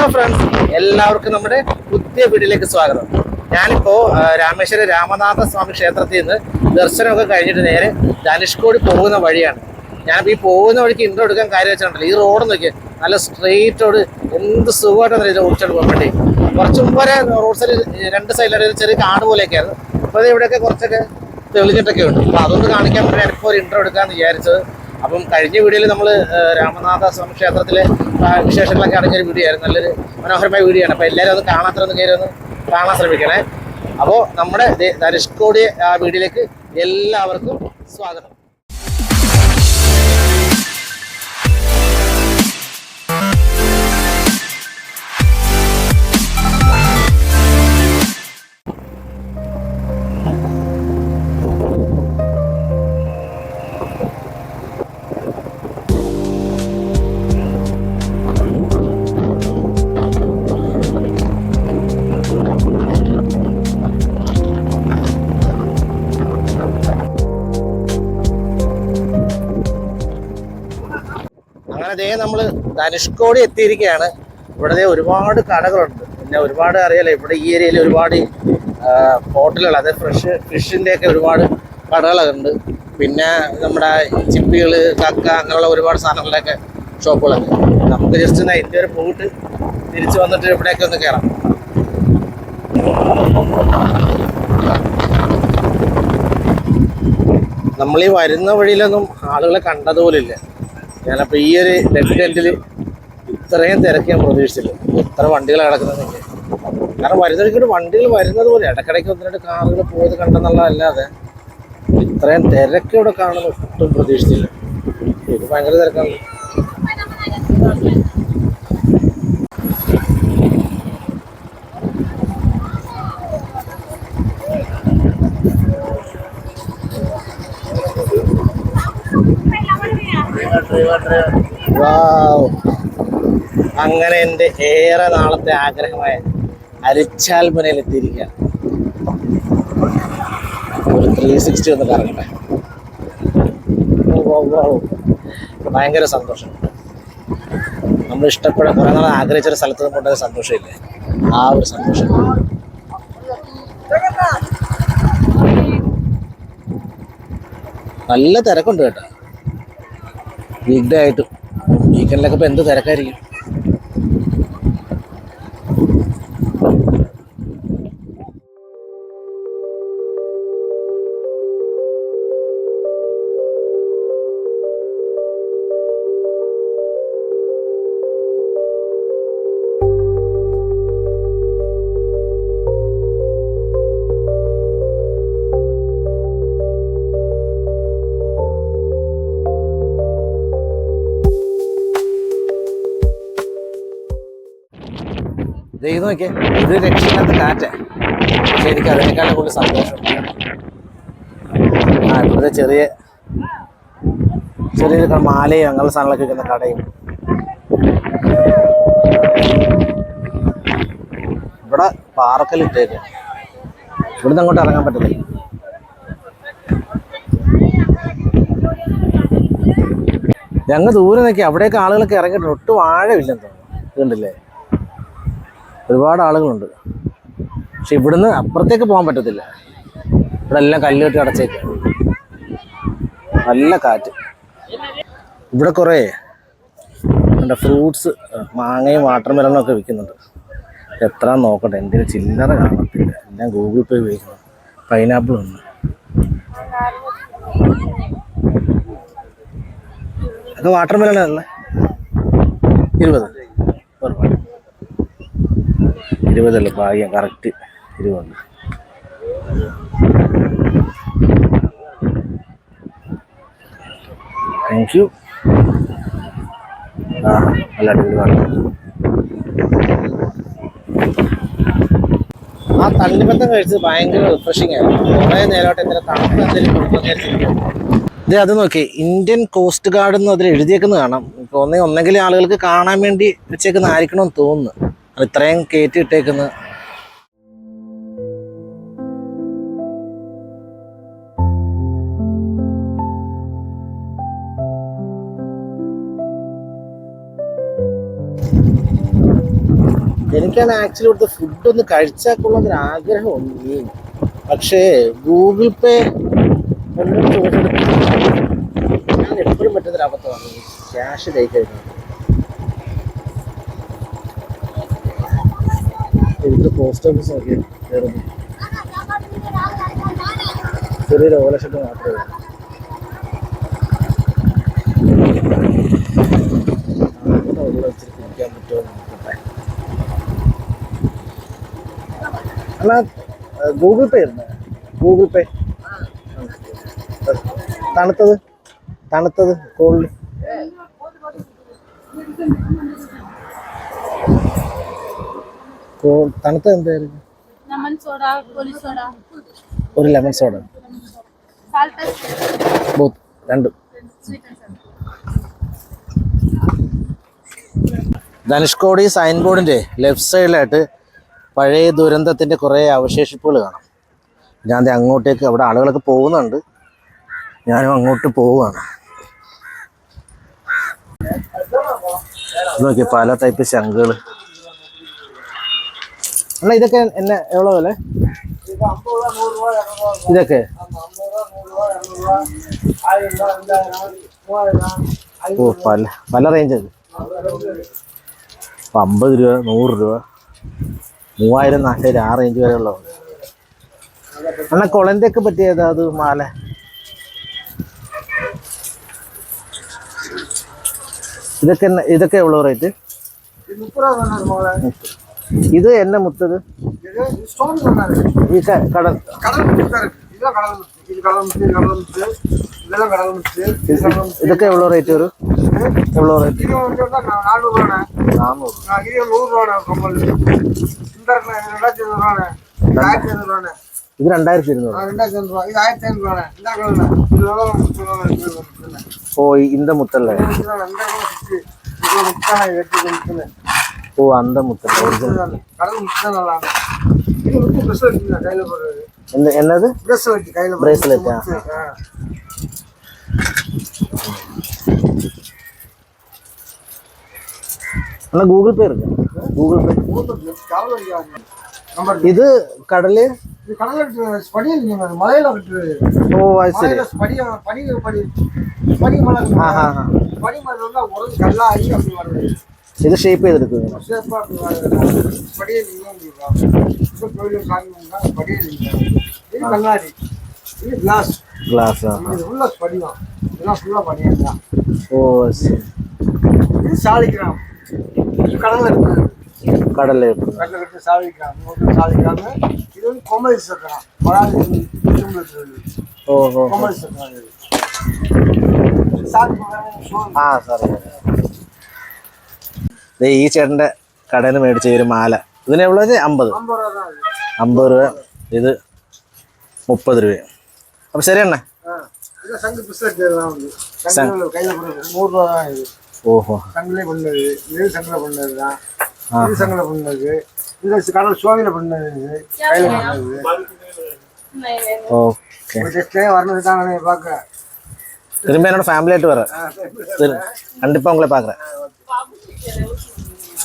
Hello friends എല്ലാവർക്കും നമ്മുടെ പുതിയ വീട്ടിലേക്ക് സ്വാഗതം. ഞാനിപ്പോൾ രാമേശ്വരം രാമനാഥ സ്വാമി ക്ഷേത്രത്തിൽ നിന്ന് ദർശനമൊക്കെ കഴിഞ്ഞിട്ട് നേരെ ധനുഷ്കോടി പോകുന്ന വഴിയാണ്. ഞാനിപ്പോൾ ഈ പോകുന്ന വഴിക്ക് ഇൻട്രോ എടുക്കാൻ കാര്യം വെച്ചിട്ടുണ്ടല്ലോ. ഈ റോഡ് നോക്കി നല്ല സ്ട്രെയിറ്റ് റോഡ് എന്ത് സുഖമായിട്ടാണ് ഇത് ഓടിച്ചോണ്ട് പോകാൻ വേണ്ടി. കുറച്ച് വരെ റോഡ് സൈഡിൽ രണ്ട് സൈഡിലൊരു ചെറിയ കാട് പോലെയൊക്കെ ആയിരുന്നു അപ്പോൾ ഇവിടെയൊക്കെ കുറച്ചൊക്കെ തെളിഞ്ഞിട്ടൊക്കെ ഉണ്ട് അപ്പോൾ അതൊന്ന് കാണിക്കാൻ വേണ്ടി ഇപ്പോൾ ഒരു ഇൻട്രോ എടുക്കാമെന്ന് വിചാരിച്ചത്. അപ്പം കഴിഞ്ഞ വീഡിയോയിൽ നമ്മൾ രാമനാഥ സ്വാമി ക്ഷേത്രത്തിലെ വിശേഷങ്ങളൊക്കെ അടങ്ങിയൊരു വീഡിയോ ആയിരുന്നു നല്ലൊരു മനോഹരമായ വീഡിയോ ആണ് അപ്പോൾ എല്ലാവരും അത് കാണാത്തൊന്ന് കയറി ഒന്ന് കാണാൻ ശ്രമിക്കണേ. അപ്പോൾ നമ്മുടെ ധനുഷ്കോടി ആ വീഡിയോയിലേക്ക് എല്ലാവർക്കും സ്വാഗതം. ധനുഷ്കോടി എത്തിയിരിക്കുകയാണ്. ഇവിടെ ഒരുപാട് കടകളുണ്ട്. പിന്നെ ഒരുപാട് അറിയാലോ ഇവിടെ ഈ ഏരിയയിൽ ഒരുപാട് ഹോട്ടലുകൾ അതായത് ഫ്രഷ് ഫിഷിന്റെ ഒക്കെ ഒരുപാട് കടകളൊക്കെ ഉണ്ട് പിന്നെ നമ്മുടെ ചിപ്പികൾ കക്ക അങ്ങനെയുള്ള ഒരുപാട് സാധനങ്ങളുടെയൊക്കെ ഷോപ്പുകളൊക്കെ നമുക്ക് ജസ്റ്റ് ഒന്ന് ഇന്ത്യ വരെ പോയിട്ട് തിരിച്ചു വന്നിട്ട് ഇവിടെയൊക്കെ ഒന്ന് കയറാം നമ്മൾ ഈ വരുന്ന വഴിയിലൊന്നും ആളുകളെ കണ്ടതുപോലില്ല. ഞാനപ്പോൾ ഈ ഒരു ലെഫ്റ്റ് എൻഡിൽ ഇത്രയും തിരക്ക് ഞാൻ പ്രതീക്ഷിച്ചില്ല. ഇത്ര വണ്ടികൾ കിടക്കുന്നതെങ്കിൽ കാരണം വരുന്ന വണ്ടികൾ വരുന്നത് പോലെ ഇടക്കിടയ്ക്ക് ഒന്ന് കാറുകൾ പോയത് കണ്ടെന്നുള്ളതല്ലാതെ ഇത്രയും തിരക്ക് ഇവിടെ കാണുന്ന ഒട്ടും പ്രതീക്ഷിച്ചില്ല. ഇത് ഭയങ്കര തിരക്കാണ്. വാവ്. അങ്ങനെ എന്റെ ഏറെ നാളത്തെ ആഗ്രഹമായ അരിച്ചാൽമുനയിൽ എത്തിയിരിക്കുകയാണ്. ഒരു ത്രീ സിക്സ്റ്റി ഒന്ന് കറങ്ങട്ടെ. ഭയങ്കര സന്തോഷം. നമ്മൾ ഇഷ്ടപ്പെടാൻ കുറെ നാൾ ആഗ്രഹിച്ചൊരു സ്ഥലത്ത് നിന്ന് കൊണ്ടൊരു സന്തോഷമില്ലേ? ആ ഒരു സന്തോഷം. നല്ല തിരക്കുണ്ട് കേട്ടോ. വീക്ക് ഡേ ആയിട്ട് വീക്കെൻഡിലൊക്കെ ഇപ്പം എന്ത് തിരക്കായിരിക്കും? ഇത് നോക്കിയേ. ഇത് രക്ഷയില്ലാത്ത കാറ്റ. പക്ഷെ എനിക്ക് അതിനേക്കാളും കൂടുതൽ സന്തോഷം. ആ ഇവിടുത്തെ ചെറിയ ചെറിയ മാലയും അങ്ങനെയുള്ള സാധനങ്ങളൊക്കെ വിൽക്കുന്ന കടയും. ഇവിടെ പാറക്കലിട്ടേക്ക് ഇവിടുന്ന് അങ്ങോട്ട് ഇറങ്ങാൻ പറ്റില്ല ഞങ്ങൾ ദൂരെ നിൽക്കുക അവിടെയൊക്കെ ആളുകളൊക്കെ ഇറങ്ങിയിട്ടുണ്ട്. ഒട്ടും ആഴമില്ലെന്ന് തോന്നുന്നു. ഇതുണ്ടല്ലേ ഒരുപാട് ആളുകളുണ്ട്. പക്ഷെ ഇവിടുന്ന് അപ്പുറത്തേക്ക് പോകാൻ പറ്റത്തില്ല. ഇവിടെ എല്ലാം കല്ല് കെട്ടി അടച്ചേക്ക്. നല്ല കാറ്റ്. ഇവിടെ കുറേ എന്താ ഫ്രൂട്ട്സ് മാങ്ങയും വാട്ടർ മെലണും ഒക്കെ വിൽക്കുന്നുണ്ട്. എത്ര നോക്കട്ടെ എന്റെ ചില്ലറ കാണത്തില്ല. ഞാൻ ഗൂഗിൾ പേ ഉപയോഗിക്കുന്നു. പൈനാപ്പിൾ ഉണ്ട്. അത് വാട്ടർ മെലണല്ലേ ഇരുപത്. ഇരുപതല്ല? ഭാഗ്യം കറക്റ്റ് ഇരുപത് താങ്ക് യു ആ നല്ല അടിപൊളി ആ തണ്ണിമത്തം കഴിച്ചത് ഭയങ്കര റിഫ്രഷിംഗ് ആയിരുന്നു. കുറേ നേരമായിട്ട് ഇത്ര തണുപ്പ് എന്തെങ്കിലും അത് നോക്കി. ഇന്ത്യൻ കോസ്റ്റ് ഗാർഡ് എന്ന് അതിൽ എഴുതിയേക്കുന്നത് കാണാം. ഒന്നേ ഒന്നെങ്കിൽ ആളുകൾക്ക് കാണാൻ വേണ്ടി വെച്ചേക്കുന്ന ആയിരിക്കണമെന്ന് തോന്നുന്നു. ഇത്രയും കയറ്റി ഇട്ടേക്കുന്നത് എനിക്കാണ് ആക്ച്വലി ഇവിടുത്തെ ഫുഡ് ഒന്ന് കഴിച്ചാൽ ആഗ്രഹം ആഗ്രഹമുണ്ട്. പക്ഷേ ഗൂഗിൾ പേ ഞാൻ എപ്പോഴും പറ്റുന്നൊരു അബദ്ധമാണ്. ക്യാഷ് കൈ കഴിഞ്ഞത് ഇവിടുത്തെ പോസ്റ്റ് ഓഫീസ് നോക്കി ചെറിയൊരു ഓലക്ഷട്ട് മാത്രമേ അല്ല ഗൂഗിൾ പേ ആയിരുന്നു? Google Pay. തണുത്തത്? തണുത്തത്? കോൾഡ്? കോ തണുത്തത് എന്തായിരുന്നു? ഒരു ലെമൺ സോഡ. ബോത്ത്. രണ്ടും. ധനുഷ്കോടി സൈൻ ബോർഡിന്റെ ലെഫ്റ്റ് സൈഡിലായിട്ട് പഴയ ദുരന്തത്തിന്റെ കുറേ അവശേഷിപ്പുകൾ കാണാം. ഞാൻ അങ്ങോട്ടേക്ക് അവിടെ ആളുകളൊക്കെ പോകുന്നുണ്ട്. ഞാനും അങ്ങോട്ട് പോവുകയാണ്. നോക്കി പല ടൈപ്പ് ശംഖുകൾ അണ്ണാ ഇതൊക്കെ എന്നെ എവ്വളോ അല്ലേ ഇതൊക്കെ? ഓ പല പല റേഞ്ച് അപ്പം അമ്പത് രൂപ നൂറ് രൂപ മൂവായിരം നാലായിരം ആ റേഞ്ച് വരെ ഉള്ളതുണ്ട് അണ്ണാ കൊളന്റെയൊക്കെ പറ്റിയതാ അത് മാല? ഇതൊക്കെ ഇതൊക്കെ എவ்வளோ റേറ്റ് இது என்ன முத்தது? கடல். இதுக்கு எவ்வளோ ரேட் வரும்? எவ்வளோ ரேட் இது ரெண்டாயிரத்தி இருநூறு ஓ இந்த முத்தல்ல. ஓ அந்த முத்து. ஒரிஜினல் இந்த என்னது? பிரேஸ்லெட் கையில் பிரேஸ்லெட்டா ஆனால் கூகுள் பே இருக்கு. Google Pay. இது கடலு மலையில ஓ சரி. பனி பனி பனி மலை பனி மலை உரம் கல்லாகி அப்படி இது ஷேப்பே இது இருக்குது கிளாஸ் கிளாஸா ஓ சரி இது சாலிக்கிராம் கடலில் இருக்குது கடலில் இருக்குது கடலில் கட்டி சாலிக்கிராம் சாலிக்கிராம் இது வந்து கொமதி சக்கரம் வராது ஓஹோ. கொமதி சக்கரம் ஆ சரி. ഈ ചേട്ടന്റെ കടയിൽ നിന്ന് മേടിച്ച ഒരു മാല ഇതിന് എവിടെ വെച്ചാൽ അമ്പത് അമ്പത് രൂപ ഇത് മുപ്പത് രൂപ അപ്പം ശരി അണ്ണേ ஓஹோ சங்கிலே பண்ணது நெல் சங்கில பண்ணது தான் நெல் சங்கில பண்ணது இந்த கடல் சோவில பண்ணது கையில பண்ணது ஓகே டெஸ்டே வரணும் தான் பார்க்க திரும்ப என்னோட ஃபேமிலி ஆகிட்டு வரேன் கண்டிப்பாக உங்களை பார்க்குறேன்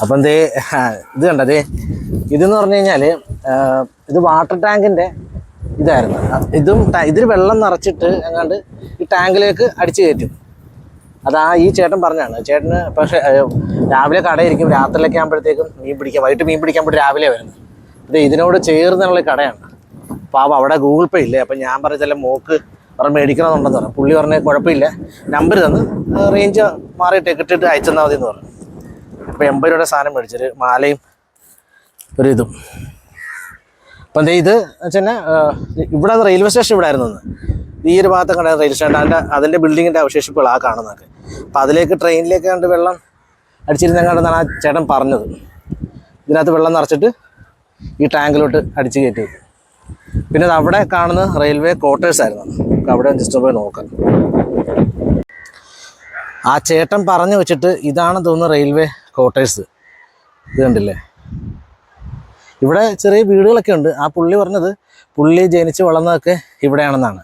അപ്പം ദേ ഇത് കണ്ട ദേ ഇതെന്ന് പറഞ്ഞു കഴിഞ്ഞാൽ ഇത് വാട്ടർ ടാങ്കിന്റെ ഇതായിരുന്നു. ഇതും ഇതിൽ വെള്ളം നിറച്ചിട്ട് എങ്ങാണ്ട് ഈ ടാങ്കിലേക്ക് അടിച്ചു കയറ്റും. അതാ ഈ ചേട്ടൻ പറഞ്ഞാണ് ചേട്ടന് പക്ഷേ രാവിലെ കടയിരിക്കും രാത്രിയിലൊക്കെ ആകുമ്പോഴത്തേക്കും മീൻ പിടിക്കാൻ വൈകിട്ട് മീൻ പിടിക്കാൻ പോയിട്ട് രാവിലെ വരുന്നത്. ഇത് ഇതിനോട് ചേർന്നുള്ള കടയാണ്. അവ അവിടെ ഗൂഗിൾ പേ ഇല്ലേ? അപ്പം ഞാൻ പറഞ്ഞ ചില മോക്ക് പറഞ്ഞ് മേടിക്കണമെന്നുണ്ടെന്ന് പറഞ്ഞു. പുള്ളി പറഞ്ഞ കുഴപ്പമില്ല. നമ്പർ തന്ന് റേഞ്ച് മാറി ടിക്കറ്റ് ഇട്ട് അയച്ചെന്നാൽ മതി എന്ന് പറഞ്ഞു. അപ്പോൾ എൺപത് രൂപയുടെ സാധനം മേടിച്ചൊരു മാലയും ഒരു ഇതും. അപ്പം എന്താ ഇത് വെച്ചാൽ ഇവിടെ റെയിൽവേ സ്റ്റേഷൻ ഇവിടെ ആയിരുന്നു. ഈ ഒരു ഭാഗത്ത് കണ്ട റെയിൽവേ സ്റ്റേഷൻ അതിന്റെ അതിന്റെ ബിൽഡിങ്ങിന്റെ അവശേഷിപ്പുകൾ ആ കാണുന്നതൊക്കെ. അപ്പോൾ അതിലേക്ക് ട്രെയിനിലേക്ക് കണ്ട് വെള്ളം അടിച്ചിരുന്നെങ്ങാണ്ടെന്നാണ് ആ ചേട്ടൻ പറഞ്ഞത്. ഇതിനകത്ത് വെള്ളം നിറച്ചിട്ട് ഈ ടാങ്കിലോട്ട് അടിച്ച് കയറ്റി പിന്നെ അവിടെ കാണുന്ന റെയിൽവേ ക്വാർട്ടേഴ്സ് ആയിരുന്നു. അവിടെ ജസ്റ്റ് പോയി നോക്കാം. ആ ചേട്ടൻ പറഞ്ഞു വെച്ചിട്ട് ഇതാണ് തോന്നുന്നു റെയിൽവേ ക്വാർട്ടേഴ്സ് ഇത് കണ്ടില്ലേ? ഇവിടെ ചെറിയ വീടുകളൊക്കെ ഉണ്ട്. ആ പുള്ളി പറഞ്ഞത് പുള്ളി ജനിച്ച് വളർന്നതൊക്കെ ഇവിടെയാണെന്നാണ്.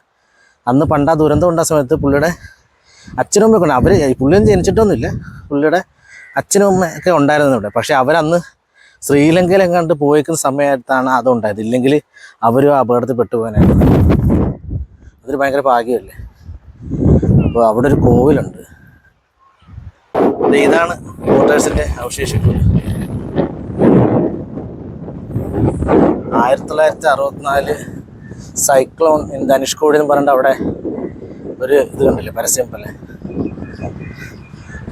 അന്ന് പണ്ട് ആ ദുരന്തം ഉണ്ടായ സമയത്ത് പുള്ളിയുടെ അച്ഛനും അമ്മയൊക്കെ ഉണ്ട്. അവർ പുള്ളിയൊന്നും ജനിച്ചിട്ടൊന്നുമില്ല. പുള്ളിയുടെ അച്ഛനും അമ്മയൊക്കെ ഉണ്ടായിരുന്നു ഇവിടെ. പക്ഷേ അവരന്ന് ശ്രീലങ്കയിൽ എങ്ങാണ്ട് പോയിക്കുന്ന സമയത്താണ് അതുണ്ടായത്. ഇല്ലെങ്കിൽ അവരും അപകടത്തിൽ പെട്ടുപോകാനായിരുന്നു അതൊരു ഭയങ്കര ഭാഗ്യമല്ലേ? അപ്പോൾ അവിടെ ഒരു കോവിലുണ്ട്. ഇതാണ് വോട്ടേഴ്സിന്റെ അവശേഷിപ്പ് ആയിരത്തി തൊള്ളായിരത്തി അറുപത്തിനാല് സൈക്ലോൺ ഇൻ ധനുഷ്കോടി എന്ന് പറഞ്ഞിട്ട് അവിടെ ഒരു ഇത് കണ്ടില്ലേ പരസ്യം പോലെ.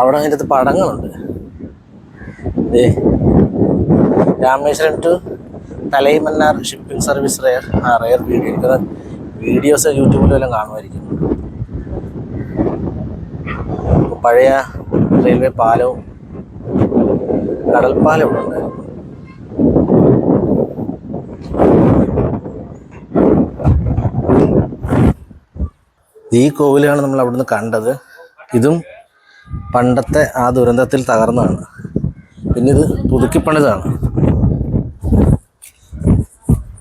അവിടെ അതിന്റെ അകത്ത് പടങ്ങളുണ്ട്. ദേ Rameswaram to Talaimannar shipping service rare. ആ റെയർ വീഡിയോ എനിക്കത് വീഡിയോസ് യൂട്യൂബിലെല്ലാം കാണുമായിരിക്കും. പഴയ റെയിൽവേ പാലവും കടൽപ്പാലം ഉണ്ടായിരുന്നു ഈ കോവിലാണ് നമ്മൾ അവിടുന്ന് കണ്ടത്. ഇതും പണ്ടത്തെ ആ ദുരന്തത്തിൽ തകർന്നതാണ്. പിന്നെ ഇത് പുതുക്കിപ്പണിതാണ്.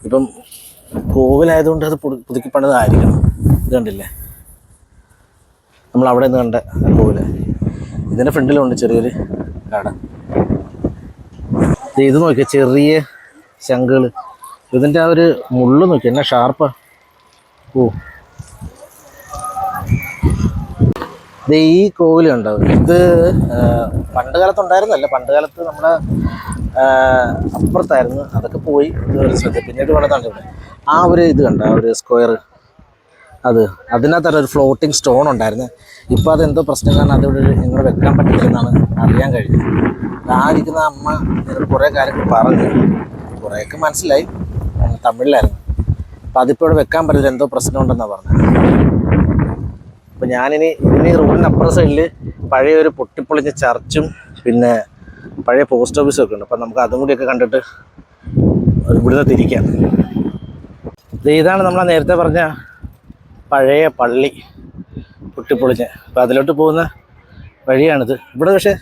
ഇപ്പം കോവിലായതുകൊണ്ട് അത് പുതു- പുതുക്കിപ്പണിതായിരിക്കണം. ഇത് കണ്ടില്ലേ? നമ്മൾ അവിടെ നിന്ന് കണ്ട ആ കോവിൽ. ഇതിന്റെ ഫ്രണ്ടിലുണ്ട് ചെറിയൊരു കട. ഇത് നോക്കിയ ചെറിയ ശങ്കുകൾ ഇതിന്റെ ആ ഒരു മുള്ളു നോക്കി എന്നാ ഷാർപ്പാ. ഓ. ദേ ഈ കോവിലുണ്ടാവും ഇത് പണ്ട് കാലത്ത് ഉണ്ടായിരുന്നല്ല പണ്ട് കാലത്ത് നമ്മുടെ അപ്പുറത്തായിരുന്നു. അതൊക്കെ പോയി ഇതുവരെ ശ്രദ്ധ. പിന്നീട് പണിതാണ് ഇവിടെ ആ ഒരു ഇത് കണ്ട ആ ഒരു സ്ക്വയർ അത് അതിനകത്താണ് ഒരു ഫ്ലോട്ടിംഗ് സ്റ്റോൺ ഉണ്ടായിരുന്നു. ഇപ്പോൾ അതെന്തോ പ്രശ്നം കാരണം അതിവിടെ നിങ്ങൾ വെക്കാൻ പറ്റില്ലെന്നാണ് അറിയാൻ കഴിഞ്ഞത്. ആ അമ്മ എന്നോട് കുറേ കാര്യങ്ങൾ പറഞ്ഞു. കുറേയൊക്കെ മനസ്സിലായി. തമിഴിലായിരുന്നു. അപ്പോൾ അതിപ്പോൾ ഇവിടെ വെക്കാൻ പറ്റില്ല. എന്തോ പ്രശ്നമുണ്ടെന്നാണ് പറഞ്ഞത്. അപ്പോൾ ഞാനിനി ഇനി റോഡിനപ്പുറം സൈഡിൽ പഴയ ഒരു പൊട്ടിപ്പൊളിഞ്ഞ ചർച്ചും പിന്നെ പഴയ പോസ്റ്റ് ഓഫീസും ഒക്കെ ഉണ്ട്. അപ്പം നമുക്ക് അതും കൂടിയൊക്കെ കണ്ടിട്ട് ഇവിടുന്ന് തിരിക്കാം. ഇതാണ് നമ്മൾ നേരത്തെ പറഞ്ഞ പഴയ പള്ളി പൊട്ടിപ്പൊളിഞ്ഞ്. അപ്പം അതിലോട്ട് പോകുന്ന വഴിയാണിത്. ഇവിടെ പക്ഷേ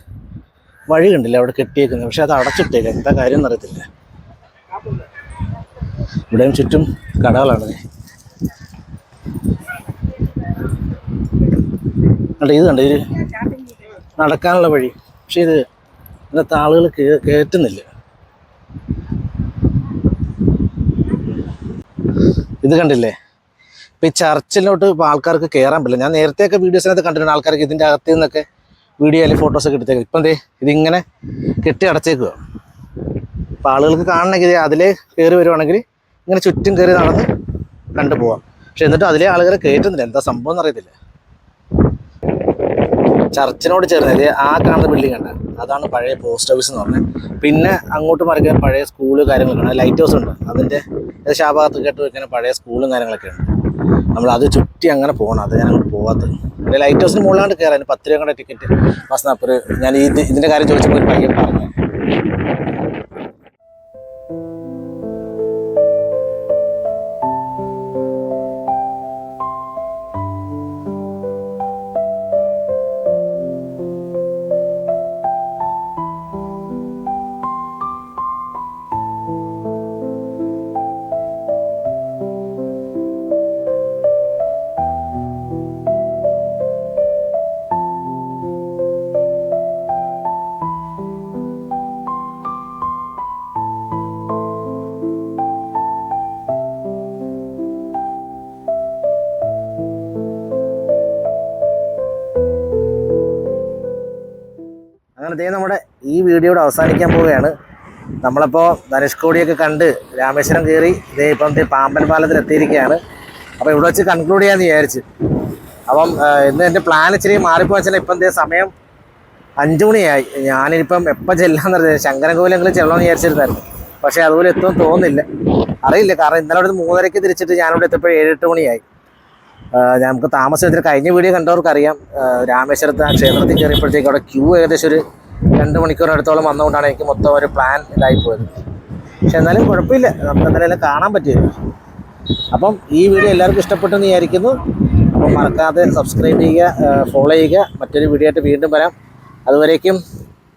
വഴി കണ്ടില്ല അവിടെ കെട്ടിയേക്കുന്നത് പക്ഷെ അത് അടച്ചിട്ടില്ല എന്താ കാര്യം എന്നറിയത്തില്ല. ഇവിടെയും ചുറ്റും കടകളാണ്. കണ്ടോ ഇത് കണ്ടോ ഇത് നടക്കാനുള്ള വഴി. പക്ഷെ ഇത് ഇന്നത്തെ ആളുകൾ കയറ്റുന്നില്ല. ഇത് കണ്ടില്ലേ? ഇപ്പം ഈ ചർച്ചിലോട്ട് ഇപ്പോൾ ആൾക്കാർക്ക് കയറാൻ പറ്റില്ല. ഞാൻ നേരത്തെ ഒക്കെ വീഡിയോസിനകത്ത് കണ്ടിട്ടുണ്ട് ആൾക്കാർക്ക് ഇതിന്റെ അകത്ത് നിന്നൊക്കെ വീഡിയോ അല്ലെങ്കിൽ ഫോട്ടോസൊക്കെ എടുത്തേക്ക്. ഇപ്പം എന്തേ ഇതിങ്ങനെ കെട്ടി അടച്ചേക്കുക അപ്പോൾ ആളുകൾക്ക് കാണണമെങ്കിൽ അതിലേ കയറി വരുവാണെങ്കിൽ ഇങ്ങനെ ചുറ്റും കയറി നടന്ന് കണ്ടു പോവാം. പക്ഷെ എന്നിട്ട് അതിലെ ആളുകളെ കയറ്റുന്നില്ല എന്താ സംഭവം എന്നറിയത്തില്ല ചർച്ചിനോട് ചേർന്ന് ഇത് ആ കാണുന്ന ബിൽഡിംഗ് ഉണ്ട് അതാണ് പഴയ പോസ്റ്റ് ഓഫീസ് എന്ന് പറഞ്ഞത്. പിന്നെ അങ്ങോട്ട് മറിക്കാൻ പഴയ സ്കൂൾ കാര്യങ്ങളൊക്കെ ഉണ്ട്. ലൈറ്റ് ഹൗസ് ഉണ്ട്. അതിന്റെ ഏകദേശം കേട്ട് വെക്കുന്ന പഴയ സ്കൂളും കാര്യങ്ങളൊക്കെ ഉണ്ട്. നമ്മൾ അത് ചുറ്റി അങ്ങനെ പോകണം അത് ഞാൻ അങ്ങോട്ട് പോകാത്തത് പിന്നെ ലൈറ്റ് ഹൗസിന് മുകളിലാണ്ട് കയറാൻ പത്ത് രൂപ ടിക്കറ്റ് ബസ് നാൽപ്പത് ഞാൻ ഇത് ഇതിന്റെ കാര്യം ചോദിച്ചപ്പോൾ ഒരു പയ്യൻ പറഞ്ഞു ദേ നമ്മുടെ ഈ വീഡിയോയുടെ അവസാനിക്കാൻ പോവുകയാണ്. നമ്മളപ്പോൾ ധനുഷ്കോടിയൊക്കെ കണ്ട് രാമേശ്വരം കയറി ഇതേ ഇപ്പം പാമ്പൻ പാലത്തിൽ എത്തിയിരിക്കുകയാണ്. അപ്പോൾ ഇവിടെ വെച്ച് കൺക്ലൂഡ് ചെയ്യാമെന്ന് വിചാരിച്ചു. അപ്പം ഇന്ന് എന്റെ പ്ലാൻ ഇച്ചിരി മാറിപ്പോയി വെച്ചാൽ ഇപ്പം എന്തേ സമയം അഞ്ചു മണിയായി. ഞാനിപ്പം എപ്പോൾ ചെല്ലാന്ന് അറിയാം ശങ്കരൻകോവിലെങ്കിലും ചെല്ലണമെന്ന് വിചാരിച്ചിരുന്നായിരുന്നു. പക്ഷേ അതുപോലെ എത്തും തോന്നുന്നില്ല. അറിയില്ല. കാരണം ഇന്നലെ അവിടെ മൂന്നരയ്ക്ക് തിരിച്ചിട്ട് ഞാനിവിടെ എത്തിയപ്പോൾ ഏഴെട്ട് മണിയായി. നമുക്ക് താമസം കഴിഞ്ഞ വീഡിയോ കണ്ടവർക്ക് അറിയാം രാമേശ്വരത്ത് ആ ക്ഷേത്രത്തിൽ കയറിയപ്പോഴത്തേക്ക് അവിടെ ക്യൂ ഏകദേശം ഒരു രണ്ട് മണിക്കൂറിനടുത്തോളം വന്നുകൊണ്ടാണ് എനിക്ക് മൊത്തം ഒരു പ്ലാൻ ഇതായി പോയത്. പക്ഷെ എന്നാലും കുഴപ്പമില്ല. നമുക്ക് എന്തായാലും കാണാൻ പറ്റിയത്. അപ്പം ഈ വീഡിയോ എല്ലാവർക്കും ഇഷ്ടപ്പെട്ടെന്ന് വിചാരിക്കുന്നു. അപ്പം മറക്കാതെ സബ്സ്ക്രൈബ് ചെയ്യുക ഫോളോ ചെയ്യുക. മറ്റൊരു വീഡിയോ ആയിട്ട് വീണ്ടും വരാം. അതുവരേക്കും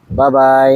ബൈ ബൈ